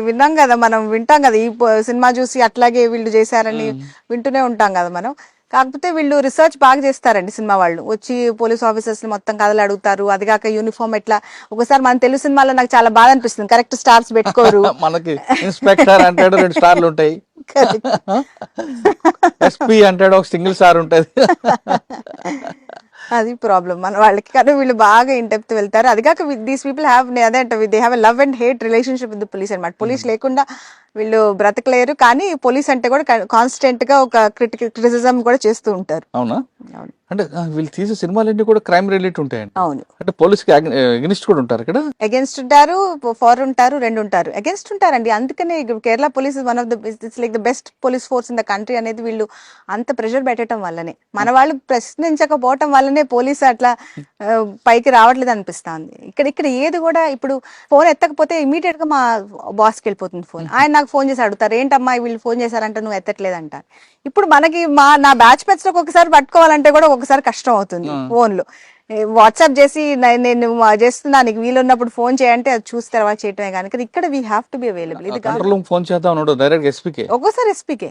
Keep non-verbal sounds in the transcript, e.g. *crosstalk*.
విన్నాం కదా మనం వింటాం కదా. ఈ సినిమా చూసి అట్లాగే వీళ్ళు చేశారని వింటూనే ఉంటాం కదా మనం. కాకపోతే వీళ్ళు రీసెర్చ్ బాగా చేస్తారండి సినిమా వాళ్ళు. వచ్చి పోలీస్ ఆఫీసర్స్ని మొత్తం కథలు అడుగుతారు. అది కాక యూనిఫామ్ ఎట్లా ఒకసారి మన తెలుగు సినిమాలో నాకు చాలా బాధ అనిపిస్తుంది. కరెక్ట్ స్టార్స్ పెట్టుకోరు. *laughs* మనకి ఇన్స్పెక్టర్ అంటాడు రెండు స్టార్లు ఉంటాయి. ఎస్పీ *laughs* అంటాడు ఒక సింగిల్ స్టార్ ఉంటది. *laughs* అది ప్రాబ్లం మన వాళ్ళకి కానీ వీళ్ళు బాగా ఇన్ డెప్త్ వెళ్తారు. అది కాక దీస్ పీపుల్ హ్యావ్ అదే అంటే they have love and hate relationship with police అనమాట పోలీస్ లేకుండా వీళ్ళు బ్రతకలేరు కానీ పోలీస్ అంటే కూడా కాన్స్టెంట్గా ఒక క్రిటికల్ క్రిటిసిజం కూడా చేస్తూ ఉంటారు. అవునా? అవును. అంటే వీళ్ళు తీసే సినిమాలన్నీ కూడా క్రైమ్ రిలేటెడ్ ఉంటాయండి. అవును. అంటే పోలీస్కి అగ్నిస్ట్ కూడా ఉంటారు ఇక్కడ అగేన్స్ట్ ఉంటారు ఫార్ ఉంటారు రెండు ఉంటారు. అగేన్స్ట్ ఉంటారండి. అందుకనే Kerala police one of the it's like the best police force in the country అనేది వీళ్ళు అంత ప్రెషర్ పెట్టడం వల్లనే. మన వాళ్ళు ప్రశ్నించకపోవటం వల్లనే పోలీస్ అట్లా పైకి రావట్లేదు అనిపిస్తుంది. ఇక్కడ ఇక్కడ ఏది కూడా ఇప్పుడు ఫోన్ ఎత్తకపోతే ఇమీడియట్గా మా బాస్కి వెళ్ళిపోతుంది ఫోన్ ఆయన నాకు ఫోన్ చేసి అడుగుతారు ఏంటమ్మా వీళ్ళు ఫోన్ చేశారంట నువ్వు ఎత్తట్లేదు అంటారు ఇప్పుడు మనకి మా నా బ్యాచ్ మెట్స్ ఒకసారి పట్టుకోవాలంటే కూడా ఒకసారి కష్టం అవుతుంది ఫోన్లో. వాట్సాప్ చేసి నేను చేస్తున్నా నీకు వీలున్నప్పుడు ఫోన్ చేయంటే అది చూసి తర్వాత చేయటమే కానీ ఇక్కడ we have to be available ఇది ఫోన్ చేద్దాం ఉన్నాడు డైరెక్ట్ ఎస్పీకే ఒక్కోసారి ఎస్పీకే